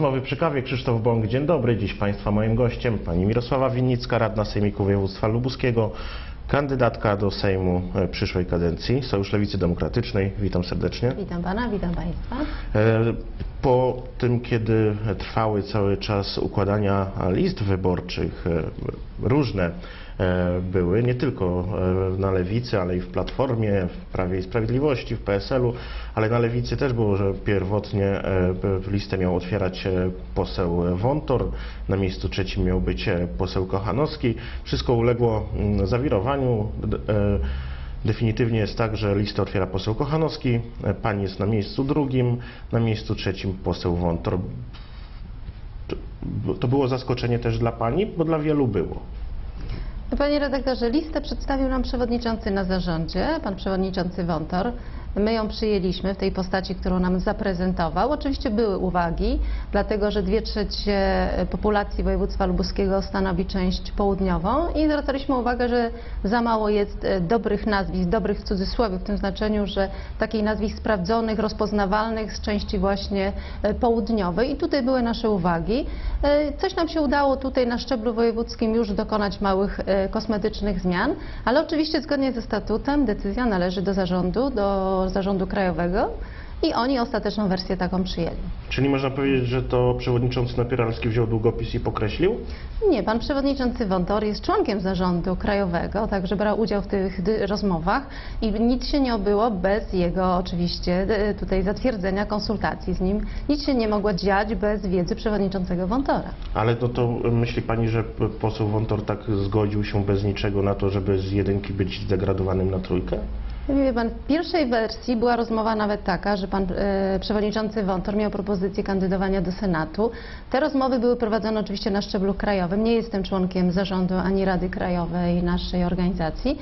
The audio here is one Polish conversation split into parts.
Rozmowy przy kawie. Krzysztof Bąk, dzień dobry. Dziś Państwa moim gościem pani Mirosława Winnicka, radna Sejmiku Województwa Lubuskiego, kandydatka do Sejmu e, przyszłej kadencji, Sojusz Lewicy Demokratycznej. Witam serdecznie. Witam Pana, witam Państwa. E, Po tym, kiedy trwały cały czas układania list wyborczych, e, różne były, nie tylko e, na Lewicy, ale i w Platformie, w Prawie i Sprawiedliwości, w PSL-u, ale na Lewicy też było, że pierwotnie e, listę miał otwierać e, poseł Wątor, na miejscu trzecim miał być e, poseł Kochanowski. Wszystko uległo mm, zawirowaniu. E, Definitywnie jest tak, że listę otwiera poseł Kochanowski, e, pani jest na miejscu drugim, na miejscu trzecim poseł Wątor. To- To było zaskoczenie też dla pani, bo dla wielu było. Panie redaktorze, listę przedstawił nam przewodniczący na zarządzie, pan przewodniczący Wątor. My ją przyjęliśmy w tej postaci, którą nam zaprezentował. Oczywiście były uwagi, dlatego że dwie trzecie populacji województwa lubuskiego stanowi część południową i zwracaliśmy uwagę, że za mało jest e, dobrych nazwisk, dobrych w cudzysłowie, w tym znaczeniu, że takich nazwisk sprawdzonych, rozpoznawalnych z części właśnie e, południowej i tutaj były nasze uwagi. E, Coś nam się udało tutaj na szczeblu wojewódzkim już dokonać małych kosmetycznych zmian, ale oczywiście zgodnie ze statutem decyzja należy do zarządu, do zarządu krajowego i oni ostateczną wersję taką przyjęli. Czyli można powiedzieć, że to przewodniczący Napieralski wziął długopis i pokreślił? Nie, pan przewodniczący Wątor jest członkiem zarządu krajowego, także brał udział w tych rozmowach i nic się nie obyło bez jego oczywiście e, tutaj zatwierdzenia, konsultacji z nim. Nic się nie mogło dziać bez wiedzy przewodniczącego Wątora. Ale no to myśli pani, że poseł Wątor tak zgodził się bez niczego na to, żeby z jedynki być zdegradowanym na trójkę? Wie pan, w pierwszej wersji była rozmowa nawet taka, że pan e, przewodniczący Wątor miał propozycję kandydowania do Senatu. Te rozmowy były prowadzone oczywiście na szczeblu krajowym. Nie jestem członkiem zarządu ani Rady Krajowej naszej organizacji.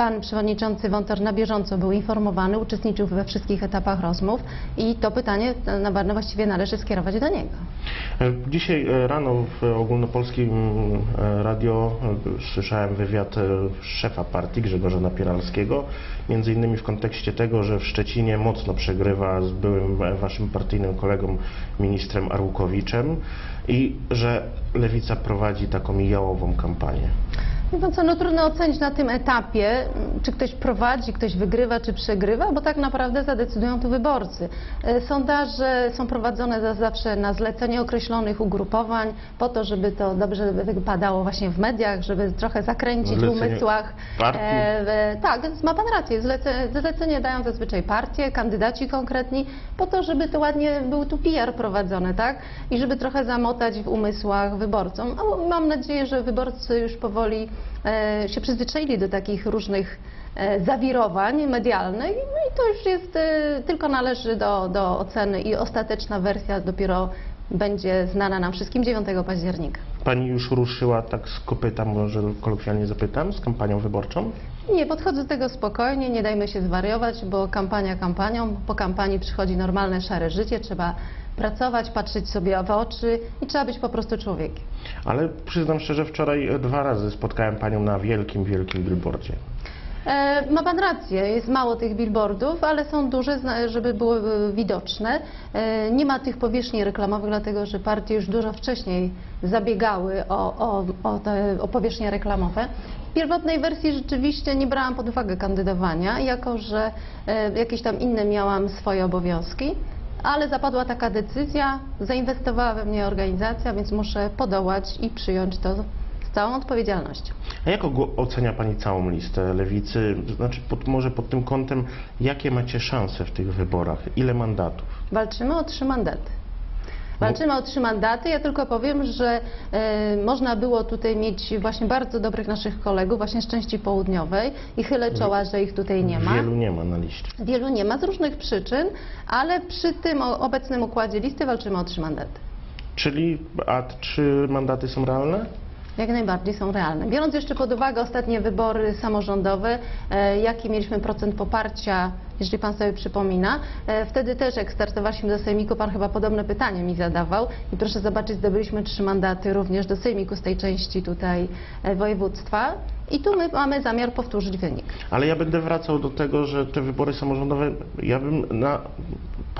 Pan przewodniczący Wątor na bieżąco był informowany, uczestniczył we wszystkich etapach rozmów i to pytanie na barno właściwie należy skierować do niego. Dzisiaj e, rano w ogólnopolskim e, radio e, słyszałem wywiad szefa partii Grzegorza Napieralskiego, między innymi w kontekście tego, że w Szczecinie mocno przegrywa z byłym waszym partyjnym kolegą ministrem Arłukowiczem i że Lewica prowadzi taką jałową kampanię. Wie pan co, no trudno ocenić na tym etapie, czy ktoś prowadzi, ktoś wygrywa, czy przegrywa, bo tak naprawdę zadecydują tu wyborcy. E, Sondaże są prowadzone za, zawsze na zlecenie określonych ugrupowań, po to, żeby to dobrze wypadało właśnie w mediach, żeby trochę zakręcić w Zlecenie umysłach. partii? E, tak, więc ma pan rację. Zlece, zlecenie dają zazwyczaj partie, kandydaci konkretni, po to, żeby to ładnie był tu PR prowadzony, tak? I żeby trochę zamotać w umysłach wyborcom. A mam nadzieję, że wyborcy już powoli się przyzwyczaili do takich różnych e, zawirowań medialnych no i to już jest, e, tylko należy do, do oceny i ostateczna wersja dopiero będzie znana nam wszystkim 9 października. Pani już ruszyła tak z kopyta, może kolokwialnie zapytam, z kampanią wyborczą? Nie, podchodzę do tego spokojnie, nie dajmy się zwariować, bo kampania kampanią, po kampanii przychodzi normalne szare życie, trzeba pracować, patrzeć sobie w oczy i trzeba być po prostu człowiekiem. Ale przyznam szczerze, wczoraj e, dwa razy spotkałem panią na wielkim, wielkim billboardzie. E, ma Pan rację, jest mało tych billboardów, ale są duże, żeby były e, widoczne. Nie ma tych powierzchni reklamowych, dlatego że partie już dużo wcześniej zabiegały o, o, o, te, o powierzchnie reklamowe. W pierwotnej wersji rzeczywiście nie brałam pod uwagę kandydowania, jako że jakieś tam inne miałam swoje obowiązki. Ale zapadła taka decyzja, zainwestowała we mnie organizacja, więc muszę podołać i przyjąć to z całą odpowiedzialnością. A jak ocenia Pani całą listę lewicy? Znaczy, pod, może pod tym kątem, jakie macie szanse w tych wyborach? Ile mandatów? Walczymy o trzy mandaty. Walczymy o trzy mandaty. Ja tylko powiem, że e, można było tutaj mieć właśnie bardzo dobrych naszych kolegów, właśnie z części południowej i chylę czoła, że ich tutaj nie ma. Wielu nie ma na liście. Wielu nie ma z różnych przyczyn, ale przy tym obecnym układzie listy walczymy o trzy mandaty. Czyli, a trzy mandaty są realne? Jak najbardziej są realne. Biorąc jeszcze pod uwagę ostatnie wybory samorządowe, e, jaki mieliśmy procent poparcia, jeżeli Pan sobie przypomina, e, wtedy też jak startowaliśmy do Sejmiku, Pan chyba podobne pytanie mi zadawał. I proszę zobaczyć, zdobyliśmy trzy mandaty również do Sejmiku z tej części tutaj e, województwa. I tu my mamy zamiar powtórzyć wynik. Ale ja będę wracał do tego, że te wybory samorządowe, ja bym na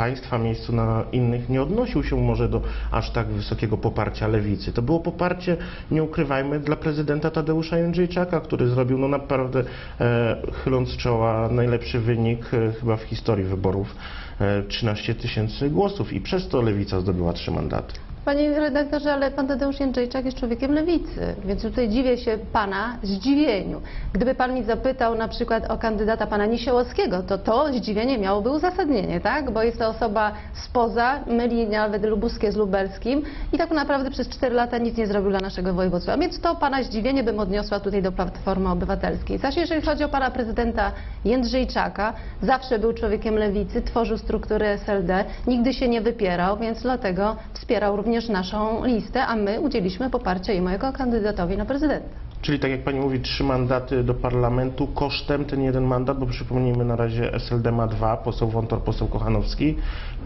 państwa miejscu, na innych nie odnosił się może do aż tak wysokiego poparcia lewicy. To było poparcie, nie ukrywajmy, dla prezydenta Tadeusza Jędrzejczaka, który zrobił no naprawdę, e, chyląc czoła, najlepszy wynik e, chyba w historii wyborów, e, 13 tysięcy głosów i przez to lewica zdobyła trzy mandaty. Panie redaktorze, ale pan Tadeusz Jędrzejczak jest człowiekiem lewicy, więc tutaj dziwię się pana zdziwieniu. Gdyby pan mi zapytał na przykład o kandydata pana Niesiołowskiego, to to zdziwienie miałoby uzasadnienie, tak? Bo jest to osoba spoza, myli nawet lubuskie z lubelskim i tak naprawdę przez 4 lata nic nie zrobił dla naszego województwa. Więc to pana zdziwienie bym odniosła tutaj do Platformy Obywatelskiej. Zaś jeżeli chodzi o pana prezydenta Jędrzejczaka, zawsze był człowiekiem lewicy, tworzył struktury SLD, nigdy się nie wypierał, więc dlatego wspierał również naszą listę, a my udzieliliśmy poparcia jemu kandydatowi na prezydenta. Czyli tak jak pani mówi, trzy mandaty do parlamentu kosztem ten jeden mandat, bo przypomnijmy na razie SLD ma dwa, poseł Wątor, poseł Kochanowski,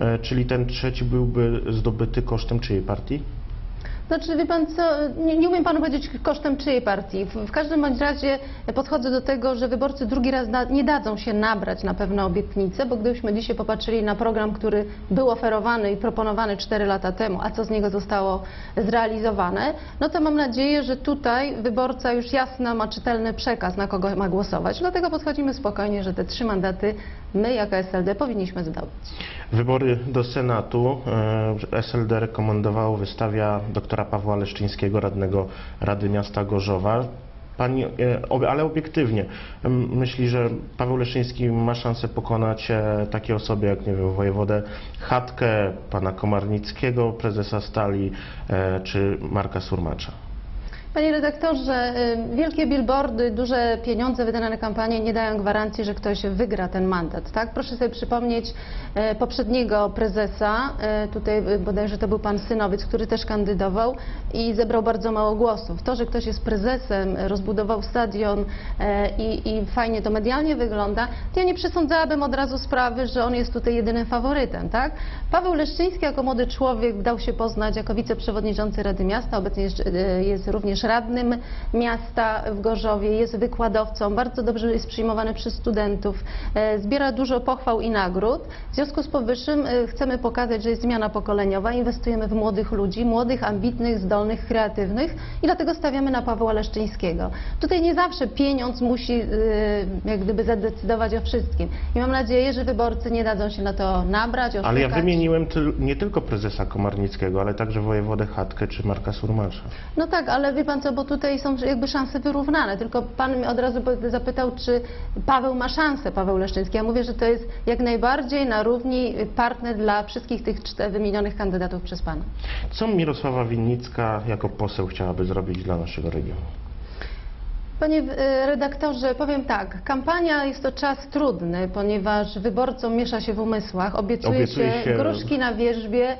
e, czyli ten trzeci byłby zdobyty kosztem czyjej partii? Znaczy, wie pan co, nie, nie umiem panu powiedzieć kosztem czyjej partii. W, w każdym bądź razie podchodzę do tego, że wyborcy drugi raz na, nie dadzą się nabrać na pewne obietnice, bo gdybyśmy dzisiaj popatrzyli na program, który był oferowany i proponowany 4 lata temu, a co z niego zostało zrealizowane, no to mam nadzieję, że tutaj wyborca już jasno ma czytelny przekaz, na kogo ma głosować. Dlatego podchodzimy spokojnie, że te trzy mandaty my jako SLD powinniśmy zdobyć. Wybory do Senatu e, SLD rekomendowało, wystawia doktora Pawła Leszczyńskiego, radnego Rady Miasta Gorzowa. Pani, e, ale obiektywnie, myśli, że Paweł Leszczyński ma szansę pokonać e, takie osoby jak, nie wiem, wojewodę Chatkę, pana Komarnickiego, prezesa Stali, czy Marka Surmacza? Panie redaktorze, y, wielkie billboardy, duże pieniądze wydane na kampanię nie dają gwarancji, że ktoś wygra ten mandat. Tak? Proszę sobie przypomnieć e, poprzedniego prezesa, e, tutaj e, bodajże to był pan Synowiec, który też kandydował i zebrał bardzo mało głosów. To, że ktoś jest prezesem, rozbudował stadion e, i, i fajnie to medialnie wygląda, to ja nie przesądzałabym od razu sprawy, że on jest tutaj jedynym faworytem. Tak? Paweł Leszczyński jako młody człowiek dał się poznać jako wiceprzewodniczący Rady Miasta, obecnie jest, jest również radnym miasta w Gorzowie, jest wykładowcą, bardzo dobrze jest przyjmowany przez studentów, e, zbiera dużo pochwał i nagród. W związku z powyższym e, chcemy pokazać, że jest zmiana pokoleniowa, inwestujemy w młodych ludzi, młodych, ambitnych, zdolnych, kreatywnych i dlatego stawiamy na Pawła Leszczyńskiego. Tutaj nie zawsze pieniądz musi e, jak gdyby zadecydować o wszystkim. I mam nadzieję, że wyborcy nie dadzą się na to nabrać, oszukać. Ale ja wymieniłem nie tylko prezesa Komarnickiego, ale także wojewodę Chatkę czy Marka Surmacza. No tak, ale wie pan co, bo tutaj są jakby szanse wyrównane. Tylko pan mnie od razu zapytał, czy Paweł ma szansę, Paweł Leszczyński. Ja mówię, że to jest jak najbardziej na równi partner dla wszystkich tych wymienionych kandydatów przez pana. Co Mirosława Winnicka jako poseł chciałaby zrobić dla naszego regionu? Panie e, redaktorze, powiem tak, kampania jest to czas trudny, ponieważ wyborcom miesza się w umysłach, obiecuje, Obiecuje się, się- gruszki na wierzbie.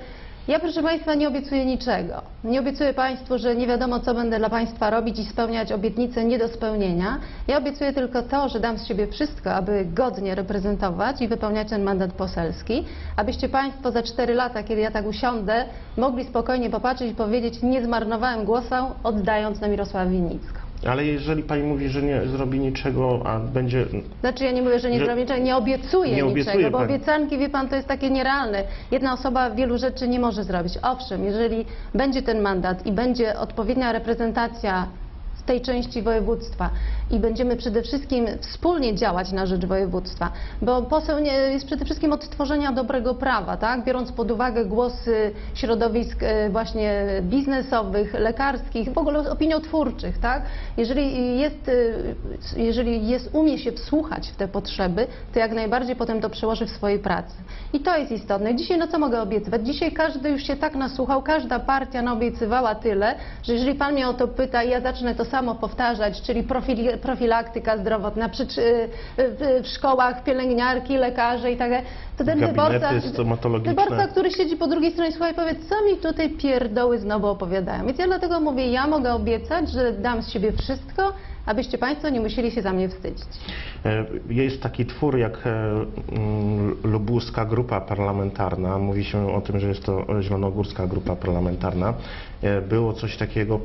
Ja proszę Państwa nie obiecuję niczego. Nie obiecuję Państwu, że nie wiadomo co będę dla Państwa robić i spełniać obietnice nie do spełnienia. Ja obiecuję tylko to, że dam z siebie wszystko, aby godnie reprezentować i wypełniać ten mandat poselski, abyście Państwo za 4 lata, kiedy ja tak usiądę, mogli spokojnie popatrzeć i powiedzieć, nie zmarnowałem głosu, oddając na Mirosławę Winnicką. Ale jeżeli pani mówi, że nie zrobi niczego, a będzie. Znaczy ja nie mówię, że nie Że- zrobię niczego, nie obiecuję Nie niczego, obiecuje bo pani. obiecanki, wie pan, to jest takie nierealne. Jedna osoba wielu rzeczy nie może zrobić. Owszem, jeżeli będzie ten mandat i będzie odpowiednia reprezentacja tej części województwa i będziemy przede wszystkim wspólnie działać na rzecz województwa, bo poseł nie, jest przede wszystkim od tworzenia dobrego prawa, tak? biorąc pod uwagę głosy środowisk e, właśnie biznesowych, lekarskich, w ogóle opiniotwórczych. Tak? Jeżeli, jest, e, jeżeli jest, umie się wsłuchać w te potrzeby, to jak najbardziej potem to przełoży w swojej pracy. I to jest istotne. Dzisiaj no co mogę obiecywać? Dzisiaj każdy już się tak nasłuchał, każda partia naobiecywała tyle, że jeżeli pan mnie o to pyta i ja zacznę to samo powtarzać, czyli profili, profilaktyka zdrowotna przy, w, szkołach, pielęgniarki, lekarze i tak to ten wyborca, wyborca, który siedzi po drugiej stronie słucha i powie, co mi tutaj pierdoły znowu opowiadają. Więc ja dlatego mówię, ja mogę obiecać, że dam z siebie wszystko, abyście Państwo nie musieli się za mnie wstydzić. E, Jest taki twór jak e, mm, Lubuska Grupa Parlamentarna. Mówi się o tym, że jest to Zielonogórska Grupa Parlamentarna. E, Było coś takiego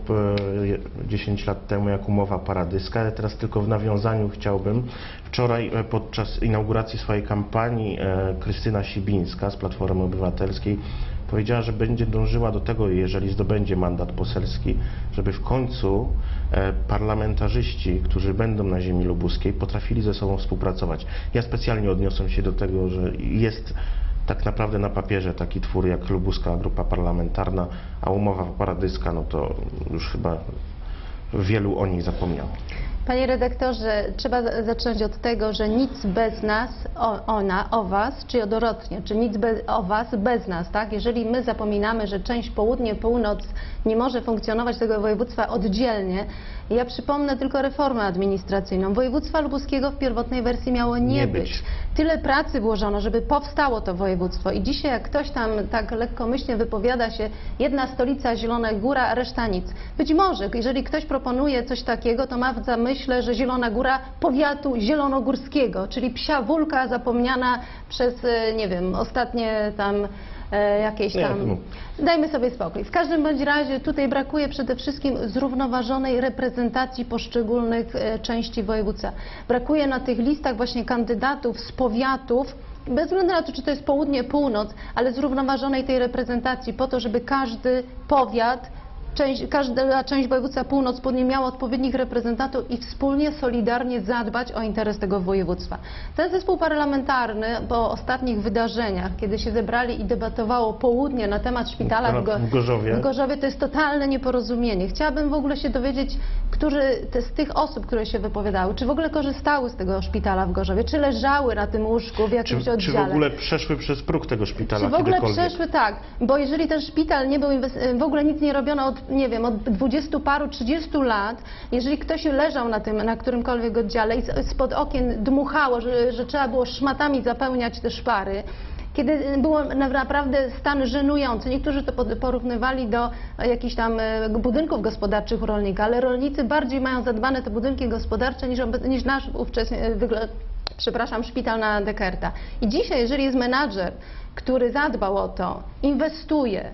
e, 10 lat temu jak umowa paradyska, ale teraz tylko w nawiązaniu chciałbym. Wczoraj podczas inauguracji swojej kampanii Krystyna Sibińska z Platformy Obywatelskiej powiedziała, że będzie dążyła do tego, jeżeli zdobędzie mandat poselski, żeby w końcu e, parlamentarzyści, którzy będą na ziemi lubuskiej, potrafili ze sobą współpracować. Ja specjalnie odniosłem się do tego, że jest tak naprawdę na papierze taki twór jak Lubuska Grupa Parlamentarna, a umowa paradyska, no to już chyba wielu o niej zapomniało. Panie redaktorze, trzeba za- zacząć od tego, że nic bez nas, o, ona, o was, czy odwrotnie, czy nic o was bez nas, tak? Jeżeli my zapominamy, że część południe, północ nie może funkcjonować tego województwa oddzielnie, ja przypomnę tylko reformę administracyjną. Województwa lubuskiego w pierwotnej wersji miało nie, Nie być. być. Tyle pracy włożono, żeby powstało to województwo i dzisiaj jak ktoś tam tak lekkomyślnie wypowiada się, jedna stolica Zielona Góra, a reszta nic. Być może, jeżeli ktoś proponuje coś takiego, to ma w zamyśle, że Zielona Góra powiatu zielonogórskiego, czyli psia wulka zapomniana przez, e, nie wiem, ostatnie tam e, jakieś Nie, tam... no. Dajmy sobie spokój. W każdym bądź razie tutaj brakuje przede wszystkim zrównoważonej reprezentacji poszczególnych e, części województwa. Brakuje na tych listach właśnie kandydatów z powiatów, bez względu na to, czy to jest południe, północ, ale zrównoważonej tej reprezentacji po to, żeby każdy powiat Część, każda część województwa północ południe miała odpowiednich reprezentantów i wspólnie, solidarnie zadbać o interes tego województwa. Ten zespół parlamentarny po ostatnich wydarzeniach, kiedy się zebrali i debatowało południe na temat szpitala w, Go- W Gorzowie. w Gorzowie, to jest totalne nieporozumienie. Chciałabym w ogóle się dowiedzieć, którzy z tych osób, które się wypowiadały, czy w ogóle korzystały z tego szpitala w Gorzowie, czy leżały na tym łóżku w Czy, jakimś czy w oddziale. ogóle przeszły przez próg tego szpitala Czy w ogóle przeszły tak, bo jeżeli ten szpital nie był, w ogóle nic nie robiono od, nie wiem, od dwudziestu paru, trzydziestu lat, jeżeli ktoś leżał na tym, na którymkolwiek oddziale i spod okien dmuchało, że, że trzeba było szmatami zapełniać te szpary, kiedy było na- naprawdę stan żenujący. Niektórzy to porównywali do jakichś tam e, budynków gospodarczych u rolnika, ale rolnicy bardziej mają zadbane te budynki gospodarcze niż, niż nasz ówczesny, wygl- przepraszam, szpital na Dekerta. I dzisiaj, jeżeli jest menadżer, który zadbał o to, inwestuje,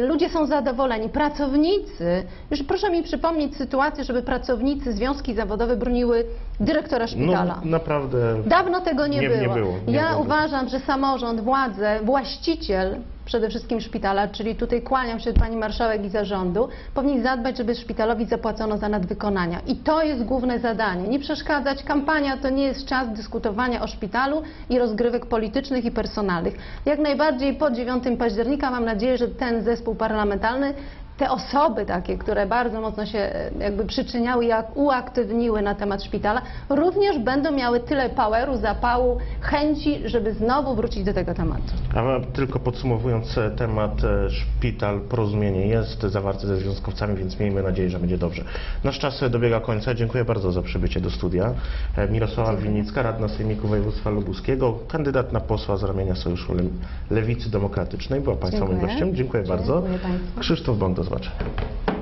ludzie są zadowoleni, pracownicy, już proszę mi przypomnieć sytuację, żeby pracownicy, związki zawodowe broniły dyrektora szpitala. No naprawdę Dawno tego nie, Nie- było. nie było, nie ja było. uważam, że samorząd, władze, właściciel przede wszystkim szpitala, czyli tutaj kłaniam się pani marszałek i zarządu, powinni zadbać, żeby szpitalowi zapłacono za nadwykonania. I to jest główne zadanie. Nie przeszkadzać. Kampania to nie jest czas dyskutowania o szpitalu i rozgrywek politycznych i personalnych. Jak najbardziej po 9 października mam nadzieję, że ten zespół parlamentarny te osoby takie, które bardzo mocno się e, jakby przyczyniały i ak- uaktywniły na temat szpitala, również będą miały tyle poweru, zapału, chęci, żeby znowu wrócić do tego tematu. A tylko podsumowując e, temat e, szpital, porozumienie jest zawarte ze związkowcami, więc miejmy nadzieję, że będzie dobrze. Nasz czas dobiega końca. Dziękuję bardzo za przybycie do studia. Mirosława Winnicka, radna Sejmiku Województwa Lubuskiego, kandydat na posła z ramienia Sojuszu Le Lewicy Demokratycznej, była Państwa moim Dziękuję. gościem. Dziękuję bardzo. Dziękuję państwu. Krzysztof Bąk, do zobaczenia.